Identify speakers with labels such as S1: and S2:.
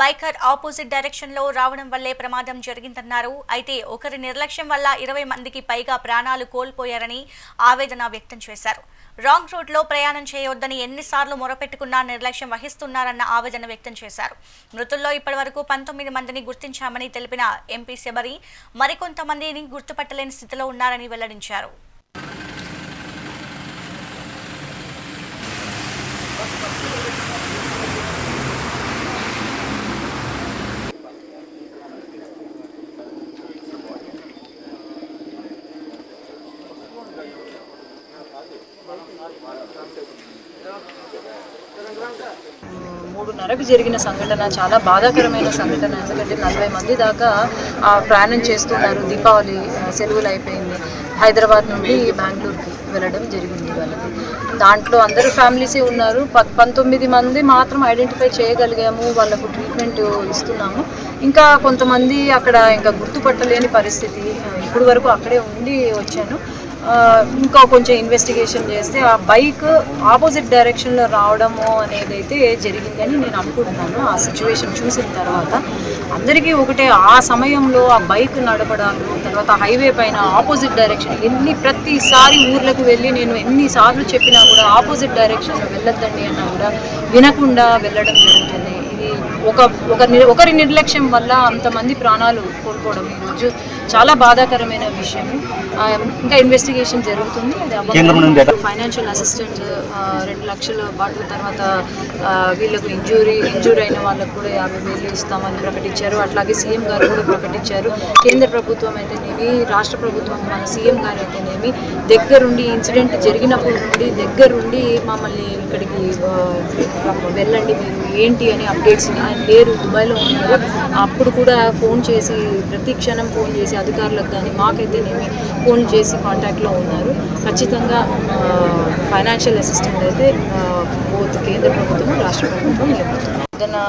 S1: Biker opposite డైరెక్షన్లో రావడం వల్లే ప్రమాదం జరిగిందన్నారు. అయితే ఒకరి నిర్లక్ష్యం వల్ల ఇరవై మందికి పైగా ప్రాణాలు కోల్పోయారని ఆవేదన వ్యక్తం చేశారు. రాంగ్ రూట్లో ప్రయాణం చేయొద్దని ఎన్నిసార్లు మొరపెట్టుకున్నా నిర్లక్ష్యం వహిస్తున్నారన్న ఆవేదన వ్యక్తం చేశారు. మృతుల్లో ఇప్పటివరకు పంతొమ్మిది మందిని గుర్తించామని తెలిపిన ఎంపీ శబరి మరికొంతమందిని గుర్తుపట్టలేని స్థితిలో ఉన్నారని వెల్లడించారు.
S2: మూడున్నరకు జరిగిన సంఘటన చాలా బాధాకరమైన సంఘటన ఎందుకంటే నలభై మంది దాకా ఆ, ప్రయాణం చేస్తున్నారు. దీపావళి సెలవులు అయిపోయింది. హైదరాబాద్ నుండి బెంగళూరుకి వెళ్ళడం జరిగింది వాళ్ళకి దాంట్లో అందరూ ఫ్యామిలీసే ఉన్నారు. ప- పంతొమ్మిది మంది మాత్రం ఐడెంటిఫై చేయగలిగాము. వాళ్ళకు ట్రీట్మెంట్ ఇస్తున్నాము. ఇంకా కొంతమంది అక్కడ ఇంకా గుర్తుపట్టలేని పరిస్థితి. ఇప్పుడు వరకు అక్కడే ఉండి వచ్చాను. ఇంకా కొంచెం ఇన్వెస్టిగేషన్ చేస్తే ఆ బైక్ ఆపోజిట్ డైరెక్షన్లో రావడము అనేది అయితే జరిగిందని నేను అనుకుంటున్నాను. ఆ సిచ్యువేషన్ చూసిన తర్వాత అందరికీ ఒకటే ఆ సమయంలో ఆ బైక్ నడపడాలు తర్వాత హైవే పైన ఆపోజిట్ డైరెక్షన్ ఎన్ని ప్రతిసారి ఊర్లకు వెళ్ళి నేను ఎన్నిసార్లు చెప్పినా కూడా ఆపోజిట్ డైరెక్షన్లో వెళ్ళొద్దండి అన్నా కూడా వినకుండా వెళ్ళడం జరుగుతుంది. ఒక ఒక ఒకరి నిర్లక్ష్యం వల్ల అంతమంది ప్రాణాలు కోల్పోవడం ఈరోజు చాలా బాధాకరమైన విషయం. ఇంకా ఇన్వెస్టిగేషన్ జరుగుతుంది. అది ఫైనాన్షియల్ అసిస్టెంట్ రెండు లక్షల పాటు తర్వాత వీళ్ళకు ఇంజూరీ ఇంజూర్ అయిన వాళ్ళకు కూడా యాభై వేలు ఇస్తామని ప్రకటించారు. అట్లాగే సీఎం గారు కూడా ప్రకటించారు. కేంద్ర ప్రభుత్వం అయితేనేమి రాష్ట్ర ప్రభుత్వం మన సీఎం గారు అయితేనేమి దగ్గరుండి ఇన్సిడెంట్ జరిగినప్పుడు నుండి దగ్గరుండి మమ్మల్ని ఇక్కడికి వెళ్ళండి మీరు ఏంటి అని అప్డేట్స్ లేరు దుబాయ్లో ఉన్నారు అప్పుడు కూడా ఫోన్ చేసి ప్రతి క్షణం ఫోన్ చేసి అధికారులకు కానీ మాకైతేనేమి ఫోన్ చేసి కాంటాక్ట్లో ఉన్నారు. ఖచ్చితంగా ఫైనాన్షియల్ అసిస్టెంట్ అయితే బోత్ కేంద్ర ప్రభుత్వం రాష్ట్ర ప్రభుత్వం ఇవ్వబోతుంది ఏదైనా